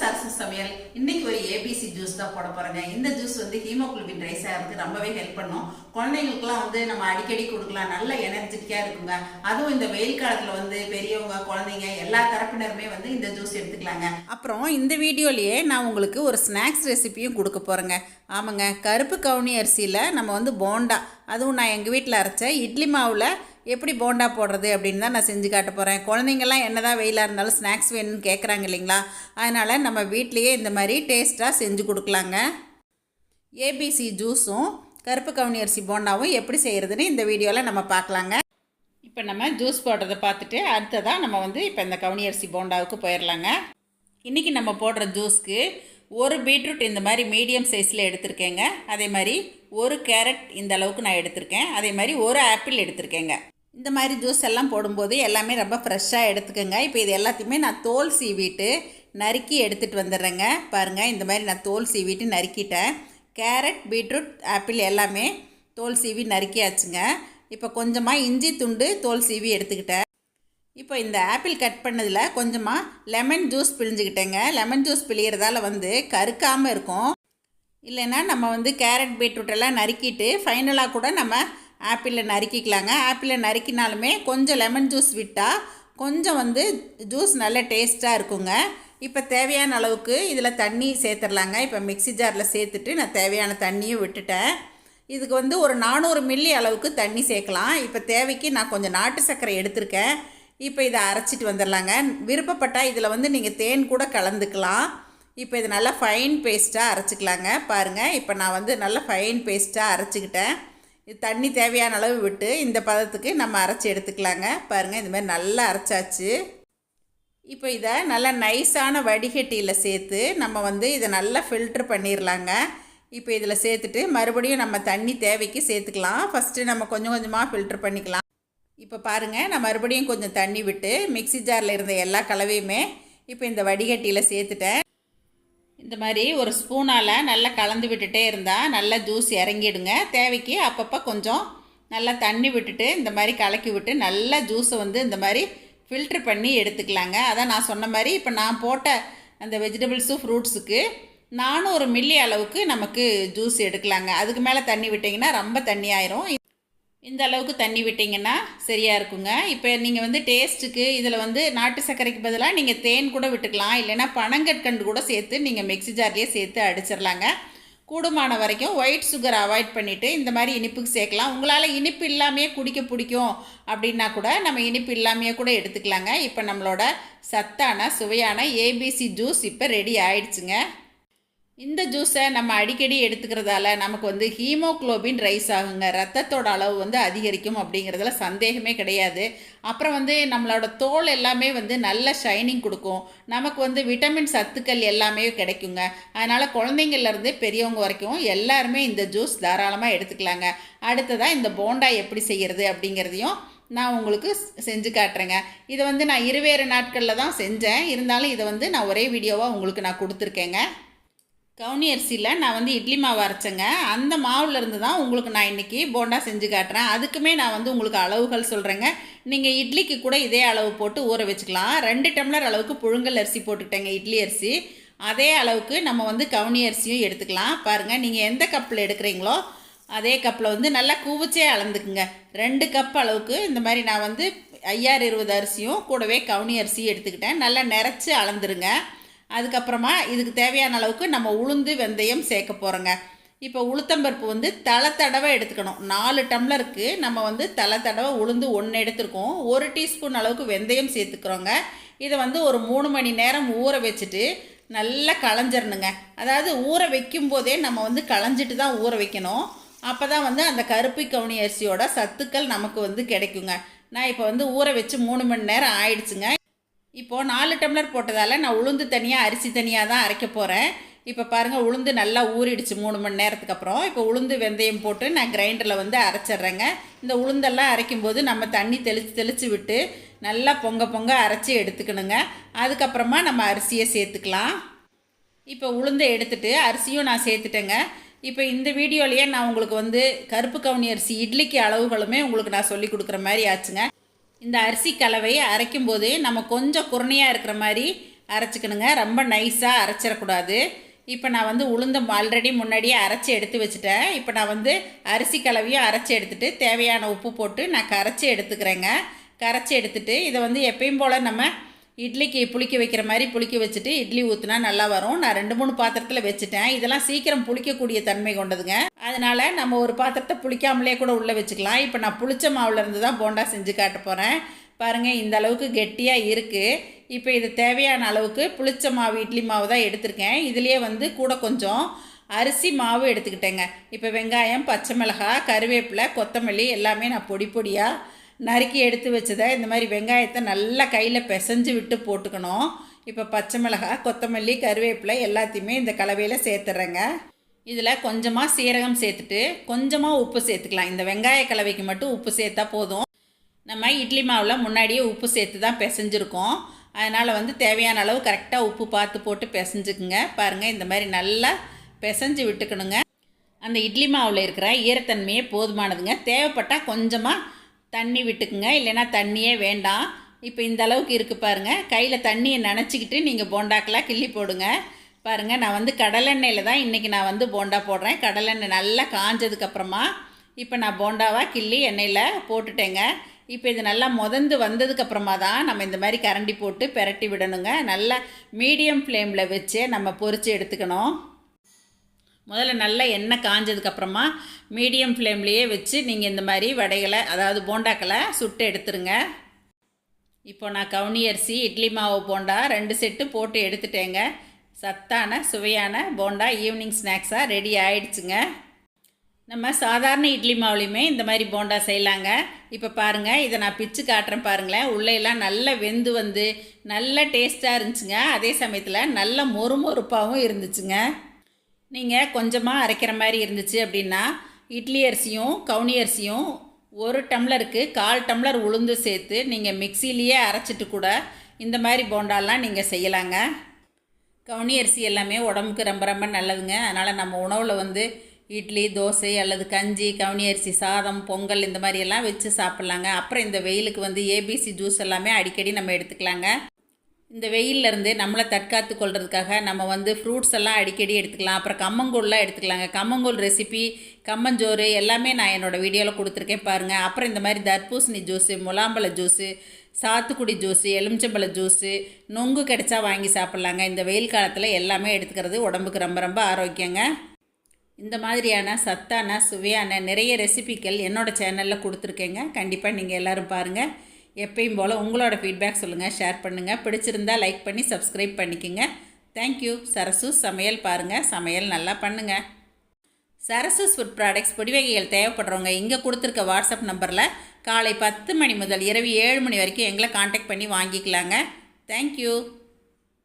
சரசு சமையல். இன்னைக்கு ஒரு ஏபிசி ஜூஸ் தான் போட போறேங்க. இந்த ஜூஸ் வந்து ஹீமோகுளோபின் ரைஸ் ஆகிறதுக்கு ரொம்பவே ஹெல்ப் பண்ணும். குழந்தைங்களுக்குலாம் வந்து நம்ம அடிக்கடி கொடுக்கலாம். நல்ல எனர்ஜெட்டிக்கா இருக்குங்க. அதுவும் இந்த வெயில் காலத்துல வந்து பெரியவங்க குழந்தைங்க எல்லா தரப்பினருமே வந்து இந்த ஜூஸ் எடுத்துக்கலாங்க. அப்புறம் இந்த வீடியோலயே நான் உங்களுக்கு ஒரு ஸ்நாக்ஸ் ரெசிபியும் கொடுக்க போறேங்க. ஆமாங்க. கருப்பு கவுனி அரிசியில் நம்ம வந்து போண்டா. அதுவும் நான் எங்கள் வீட்டில் அரைச்ச இட்லி மாவில் எப்படி போண்டா போடுறது அப்படின்னு தான் நான் செஞ்சு காட்ட போகிறேன் குழந்தைங்கள்லாம் என்ன தான் வெயிலாக இருந்தாலும் ஸ்நாக்ஸ் வேணும்னு கேட்குறாங்க இல்லைங்களா? அதனால் நம்ம வீட்லேயே இந்த மாதிரி டேஸ்ட்டாக செஞ்சு கொடுக்கலாங்க. ஏபிசி ஜூஸும் கருப்பு கவுனி அரிசி போண்டாவும் எப்படி செய்கிறதுன்னு இந்த வீடியோவில் நம்ம பார்க்கலாங்க. இப்போ நம்ம ஜூஸ் போடுறதை பார்த்துட்டு அடுத்ததாக நம்ம வந்து இப்போ இந்த கவுனி அரிசி போண்டாவுக்கு போயிடலாங்க இன்றைக்கி நம்ம போடுற ஜூஸ்க்கு ஒரு பீட்ரூட் இந்த மாதிரி மீடியம் சைஸில் எடுத்திருக்கேங்க. அதே மாதிரி ஒரு கேரட் இந்த அளவுக்கு நான் எடுத்திருக்கேன். அதே மாதிரி ஒரு ஆப்பிள் எடுத்திருக்கேங்க. இந்த மாதிரி ஜூஸ் எல்லாம் போடும்போது எல்லாமே ரொம்ப ஃப்ரெஷ்ஷாக எடுத்துக்கோங்க. இப்போ இது எல்லாத்தையுமே நான் தோல் சீவிட்டு நறுக்கி எடுத்துகிட்டு வந்துடுறேங்க. பாருங்கள் இந்த மாதிரி நான் தோல் சீவிட்டு நறுக்கிட்டேன். கேரட் பீட்ரூட் ஆப்பிள் எல்லாமே தோல் சீவி நறுக்கியாச்சுங்க. இப்போ கொஞ்சமாக இஞ்சி துண்டு தோல் சீவி எடுத்துக்கிட்டேன். இப்போ இந்த ஆப்பிள் கட் பண்ணதில் கொஞ்சமாக லெமன் ஜூஸ் பிழிஞ்சுக்கிட்டேங்க. லெமன் ஜூஸ் பிழியறதால வந்து கருக்காமல் இருக்கும். இல்லைன்னா நம்ம வந்து கேரட் பீட்ரூட் எல்லாம் நறுக்கிட்டு ஃபைனலாக கூட நம்ம ஆப்பிளில் நறுக்கிக்கலாங்க. ஆப்பிளில் நறுக்கினாலுமே கொஞ்சம் லெமன் ஜூஸ் விட்டால் கொஞ்சம் வந்து ஜூஸ் நல்ல டேஸ்ட்டாக இருக்குங்க. இப்போ தேவையான அளவுக்கு இதில் தண்ணி சேர்த்துடலாங்க இப்போ மிக்ஸி ஜாரில் சேர்த்துட்டு நான் தேவையான தண்ணியும் விட்டுட்டேன். இதுக்கு வந்து ஒரு நானூறு மில்லி அளவுக்கு தண்ணி சேர்க்கலாம். இப்போ தேவைக்கு நான் கொஞ்சம் நாட்டு சர்க்கரை எடுத்திருக்கேன். இப்போ இதை அரைச்சிட்டு வந்துடலாங்க விருப்பப்பட்டால் இதில் வந்து நீங்கள் தேன் கூட கலந்துக்கலாம். இப்போ இது நல்லா ஃபைன் பேஸ்ட்டாக அரைச்சிக்கலாங்க. பாருங்கள் இப்போ நான் வந்து நல்லா ஃபைன் பேஸ்ட்டாக அரைச்சிக்கிட்டேன். இது தண்ணி தேவையான அளவு விட்டு இந்த பதத்துக்கு நம்ம அரைச்சி எடுத்துக்கலாங்க. பாருங்கள் இந்த நல்லா அரைச்சாச்சு. இப்போ இதை நல்லா நைஸான வடிகட்டியில் சேர்த்து நம்ம வந்து இதை நல்லா ஃபில்ட்ரு பண்ணிடலாங்க இப்போ இதில் சேர்த்துட்டு மறுபடியும் நம்ம தண்ணி தேவைக்கு சேர்த்துக்கலாம். ஃபஸ்ட்டு நம்ம கொஞ்சம் கொஞ்சமாக ஃபில்ட்ரு பண்ணிக்கலாம். இப்போ பாருங்கள் நான் மறுபடியும் கொஞ்சம் தண்ணி விட்டு மிக்ஸி ஜாரில் இருந்த எல்லா கலவையுமே இப்போ இந்த வடிகட்டியில் சேர்த்துட்டேன். இந்த மாதிரி ஒரு ஸ்பூனால் நல்லா கலந்து விட்டுட்டே இருந்தால் நல்லா ஜூஸ் இறங்கிடுங்க. தேவைக்கு அப்பப்போ கொஞ்சம் நல்லா தண்ணி விட்டுட்டு இந்த மாதிரி கலக்கி விட்டு நல்லா ஜூஸை வந்து இந்த மாதிரி ஃபில்ட்ரு பண்ணி எடுத்துக்கலாங்க. அதான் நான் சொன்ன மாதிரி இப்போ நான் போட்ட அந்த வெஜிடபிள்ஸும் ஃப்ரூட்ஸுக்கு ஒரு மில்லி அளவுக்கு நமக்கு ஜூஸ் எடுக்கலாங்க. அதுக்கு மேலே தண்ணி விட்டிங்கன்னா ரொம்ப தண்ணி ஆயிரும். இந்த அளவுக்கு தண்ணி விட்டிங்கன்னா சரியாக இருக்குங்க. இப்போ நீங்கள் வந்து டேஸ்ட்டுக்கு இதில் வந்து நாட்டு சர்க்கரைக்கு பதிலாக நீங்கள் தேன் கூட விட்டுக்கலாம். இல்லைன்னா பனங்கற்கண்டு கூட சேர்த்து நீங்கள் மிக்ஸி ஜார்லேயே சேர்த்து அடிச்சிடலாங்க கூடுமான வரைக்கும் ஒயிட் சுகர் அவாய்ட் பண்ணிவிட்டு இந்த மாதிரி இனிப்புக்கு சேர்க்கலாம். உங்களால் இனிப்பு இல்லாமையே குடிக்க பிடிக்கும் அப்படின்னா கூட நம்ம இனிப்பு இல்லாமையே கூட எடுத்துக்கலாங்க. இப்போ நம்மளோட சத்தான சுவையான ஏபிசி ஜூஸ் இப்போ ரெடி ஆயிடுச்சுங்க. இந்த ஜூஸை நம்ம அடிக்கடி எடுத்துக்கிறதால நமக்கு வந்து ஹீமோக்ளோபின் ரைஸ் ஆகுங்க. ரத்தத்தோட அளவு வந்து அதிகரிக்கும் அப்படிங்கிறதுல சந்தேகமே கிடையாது. அப்புறம் வந்து நம்மளோட தோல் எல்லாமே வந்து நல்ல ஷைனிங் கொடுக்கும். நமக்கு வந்து விட்டமின் சத்துக்கள் எல்லாமே கிடைக்குங்க. அதனால் குழந்தைங்கள்லேருந்து பெரியவங்க வரைக்கும் எல்லாருமே இந்த ஜூஸ் தாராளமாக எடுத்துக்கலாங்க. அடுத்ததாக இந்த போண்டா எப்படி செய்கிறது அப்படிங்கிறதையும் நான் உங்களுக்கு செஞ்சு காட்டுறேங்க. இதை வந்து நான் இருவேறு நாட்களில் தான் செஞ்சேன். இருந்தாலும் இதை வந்து நான் ஒரே வீடியோவாக உங்களுக்கு நான் கொடுத்துருக்கேங்க. கவுனி அரிசியில் நான் வந்து இட்லி மாவு அரைச்சேங்க. அந்த மாவுல இருந்து தான் உங்களுக்கு நான் இன்றைக்கி போண்டா செஞ்சு காட்டுறேன். அதுக்குமே நான் வந்து உங்களுக்கு அளவுகள் சொல்கிறேங்க நீங்கள் இட்லிக்கு கூட இதே அளவு போட்டு ஊற வச்சுக்கலாம். ரெண்டு டம்ளர் அளவுக்கு புழுங்கல் அரிசி போட்டுக்கிட்டேங்க இட்லி அரிசி. அதே அளவுக்கு நம்ம வந்து கவுனி அரிசியும் எடுத்துக்கலாம். பாருங்கள் நீங்கள் எந்த கப்பில் எடுக்கிறீங்களோ அதே கப்பில் வந்து நல்லா குவிச்சே அளந்துக்குங்க. ரெண்டு கப் அளவுக்கு இந்த மாதிரி நான் வந்து ஐயாறு இருபது அரிசியும் கூடவே கவுனி அரிசியும் எடுத்துக்கிட்டேன். நல்லா நிறச்சி அளந்துருங்க. அதுக்கப்புறமா இதுக்கு தேவையான அளவுக்கு நம்ம உளுந்து வெந்தயம் சேர்க்க போகிறோங்க இப்போ உளுத்தம்பருப்பு வந்து தலை தடவை எடுத்துக்கணும். நாலு டம்ளருக்கு நம்ம வந்து தலை தடவை உளுந்து ஒன்று எடுத்துருக்கோம். ஒரு டீஸ்பூன் அளவுக்கு வெந்தயம் சேர்த்துக்கிறோங்க. இதை வந்து ஒரு மூணு மணி நேரம் ஊற வச்சுட்டு நல்லா களைஞ்சிடணுங்க அதாவது ஊற வைக்கும் போதே நம்ம வந்து களைஞ்சிட்டு தான் ஊற வைக்கணும். அப்போ தான் வந்து அந்த கருப்பு கவுனி அரிசியோட சத்துக்கள் நமக்கு வந்து கிடைக்குங்க. நான் இப்போ வந்து ஊற வச்சு மூணு மணி நேரம் ஆயிடுச்சுங்க. இப்போது நாலு டம்ளர் போட்டதால் நான் உளுந்து தனியாக அரிசி தனியாக தான் அரைக்க போகிறேன் இப்போ பாருங்கள் உளுந்து நல்லா ஊறிடுச்சு மூணு மணி நேரத்துக்கு அப்புறம். இப்போ உளுந்து வெந்தயம் போட்டு நான் கிரைண்டரில் வந்து அரைச்சிட்றேங்க. இந்த உளுந்தெல்லாம் அரைக்கும்போது நம்ம தண்ணி தெளித்து தெளித்து விட்டு நல்லா பொங்க பொங்க அரைச்சி எடுத்துக்கணுங்க. அதுக்கப்புறமா நம்ம அரிசியை சேர்த்துக்கலாம். இப்போ உளுந்தை எடுத்துட்டு அரிசியும் நான் சேர்த்துட்டேங்க. இப்போ இந்த வீடியோலேயே நான் உங்களுக்கு வந்து கருப்பு கவுனி அரிசி இட்லிக்கு அளவுகளுமே உங்களுக்கு நான் சொல்லி கொடுக்குற மாதிரி ஆச்சுங்க. இந்த அரிசி கலவையை அரைக்கும் போது நம்ம கொஞ்சம் குறணையாக இருக்கிற மாதிரி அரைச்சிக்கணுங்க. ரொம்ப நைஸாக அரைச்சிடக்கூடாது. இப்போ நான் வந்து உளுந்தம் ஆல்ரெடி முன்னாடியே அரைச்சி எடுத்து வச்சுட்டேன். இப்போ நான் வந்து அரிசி கலவையும் அரைச்சி எடுத்துகிட்டு தேவையான உப்பு போட்டு நான் கரைச்சி எடுத்துக்கிறேங்க. கரைச்சி எடுத்துகிட்டு இதை வந்து எப்பயும் போல் நம்ம இட்லிக்கு புளிக்க வைக்கிற மாதிரி புளிக்க வச்சுட்டு இட்லி ஊற்றினா நல்லா வரும். நான் ரெண்டு மூணு பாத்திரத்தில் வச்சுட்டேன். இதெல்லாம் சீக்கிரம் புளிக்கக்கூடிய தன்மை கொண்டதுங்க. அதனால் நம்ம ஒரு பாத்திரத்தை புளிக்காமலே கூட உள்ளே வச்சுக்கலாம். இப்போ நான் புளிச்ச மாவுலேருந்து தான் போண்டா செஞ்சு காட்ட போகிறேன் பாருங்கள் இந்த அளவுக்கு கெட்டியாக இருக்குது இப்போ இது தேவையான அளவுக்கு புளிச்ச மாவு இட்லி மாவு தான் எடுத்திருக்கேன். இதுலேயே வந்து கூட கொஞ்சம் அரிசி மாவு எடுத்துக்கிட்டேங்க. இப்போ வெங்காயம் பச்சை மிளகாய் கருவேப்பிலை கொத்தமல்லி எல்லாமே நான் பொடி பொடியாக நறுக்கி எடுத்து வச்சதை இந்த மாதிரி வெங்காயத்தை நல்லா கையில் பிசைஞ்சு விட்டு போட்டுக்கணும். இப்போ பச்சை மிளகாய் கொத்தமல்லி கருவேப்பிலை எல்லாத்தையுமே இந்த கலவையில் சேர்த்துட்றேங்க இதில் கொஞ்சமாக சீரகம் சேர்த்துட்டு கொஞ்சமாக உப்பு சேர்த்துக்கலாம். இந்த வெங்காய கலவைக்கு மட்டும் உப்பு சேர்த்தா போதும். நம்ம இட்லி மாவில் முன்னாடியே உப்பு சேர்த்து தான் பிசைஞ்சிருக்கோம். அதனால் வந்து தேவையான அளவு கரெக்டாக உப்பு பார்த்து போட்டு பிசைஞ்சுக்குங்க. பாருங்கள் இந்த மாதிரி நல்லா பிசைஞ்சு விட்டுக்கணுங்க. அந்த இட்லி மாவில் இருக்கிற ஈரத்தன்மையே போதுமானதுங்க. தேவைப்பட்டால் கொஞ்சமாக தண்ணி விட்டுக்குங்க. இல்லைன்னா தண்ணியே வேண்டாம். இப்போ இந்த அளவுக்கு இருக்குது பாருங்கள் கையில் தண்ணியை நினச்சிக்கிட்டு நீங்கள் போண்டாக்கெல்லாம் கிள்ளி போடுங்க. பாருங்கள் நான் வந்து கடலெண்ணெயில் தான் இன்றைக்கி நான் வந்து போண்டா போடுறேன். கடலெண்ணெய் நல்லா காஞ்சதுக்கப்புறமா இப்போ நான் போண்டாவாக கிள்ளி எண்ணெயில் போட்டுட்டேங்க. இப்போ இது நல்லா முதந்து வந்ததுக்கப்புறமா தான் நம்ம இந்த மாதிரி கரண்டி போட்டு பெரட்டி விடணுங்க. நல்லா மீடியம் ஃப்ளேமில் வச்சு நம்ம பொறிச்சு எடுத்துக்கணும். முதல்ல நல்லா எண்ணெய் காஞ்சதுக்கப்புறமா மீடியம் ஃப்ளேம்லேயே வச்சு நீங்கள் இந்த மாதிரி வடைகளை அதாவது போண்டாக்களை சுட்டு எடுத்துருங்க. இப்போ நான் கவுனி அரிசி இட்லி மாவு போண்டா ரெண்டு செட்டு போட்டு எடுத்துட்டேங்க. சத்தான சுவையான போண்டா ஈவினிங் ஸ்நாக்ஸாக ரெடி ஆயிடுச்சுங்க. நம்ம சாதாரண இட்லி மாவுலையுமே இந்த மாதிரி போண்டா செய்யலாங்க. இப்போ பாருங்கள் இதை நான் பிச்சு காட்டுறேன் பாருங்களேன். உள்ளேயெல்லாம் நல்லா வெந்து வந்து நல்ல டேஸ்ட்டாக இருந்துச்சுங்க. அதே சமயத்தில் நல்ல மொறுமொறுப்பாகவும் இருந்துச்சுங்க. நீங்கள் கொஞ்சமாக அரைக்கிற மாதிரி இருந்துச்சு அப்படின்னா இட்லி அரிசியும் கவுனி அரிசியும் ஒரு டம்ளருக்கு கால் டம்ளர் உளுந்து சேர்த்து நீங்கள் மிக்சிலேயே அரைச்சிட்டு கூட இந்த மாதிரி போண்டாலாம் நீங்கள் செய்யலாங்க. கவுனி அரிசி எல்லாமே உடம்புக்கு ரொம்ப ரொம்ப நல்லதுங்க. அதனால் நம்ம உணவில் வந்து இட்லி தோசை அல்லது கஞ்சி கவுனி அரிசி சாதம் பொங்கல் இந்த மாதிரி எல்லாம் வச்சு சாப்பிட்லாங்க. அப்புறம் இந்த வெயிலுக்கு வந்து ஏபிசி ஜூஸ் எல்லாமே அடிக்கடி நம்ம எடுத்துக்கலாங்க. இந்த வெயிலிருந்து நம்மளை தற்காத்து கொள்றதுக்காக நம்ம வந்து ஃப்ரூட்ஸ் எல்லாம் அடிக்கடி எடுத்துக்கலாம். அப்புறம் கம்மங்கூழ்லாம் எடுத்துக்கலாங்க. கம்மங்கூழ் ரெசிபி கம்மஞ்சோறு எல்லாமே நான் என்னோடய வீடியோவில் கொடுத்துருக்கேன் பாருங்கள் அப்புறம் இந்த மாதிரி தர்பூசணி ஜூஸு முலாம்பழ ஜூஸு சாத்துக்குடி ஜூஸு எலுமிச்சம்பழ ஜூஸு நொங்கு கிடைச்சா வாங்கி சாப்பிட்லாங்க. இந்த வெயில் காலத்தில் எல்லாமே எடுத்துக்கிறது உடம்புக்கு ரொம்ப ரொம்ப ஆரோக்கியங்க. இந்த மாதிரியான சத்தான சுவையான நிறைய ரெசிபிகள் என்னோடய சேனலில் கொடுத்துருக்கேங்க. கண்டிப்பாக நீங்கள் எல்லோரும் பாருங்கள் எப்பயும் போல் உங்களோட ஃபீட்பேக் சொல்லுங்கள் ஷேர் பண்ணுங்கள் பிடிச்சிருந்தா லைக் பண்ணி சப்ஸ்கிரைப் பண்ணிக்கோங்க. தேங்க்யூ சரசு சமையல் பாருங்கள் சமையல் நல்லா பண்ணுங்கள் சரசஸ் ஃபுட் ப்ராடக்ட்ஸ் பொடி வகைகள் தேவைப்படுறவங்க இங்கே கொடுத்துருக்க வாட்ஸ்அப் நம்பரில் காலை பத்து மணி முதல் இரவு ஏழு மணி வரைக்கும் எங்களை காண்டாக்ட் பண்ணி வாங்கிக்கலாங்க. தேங்க்யூ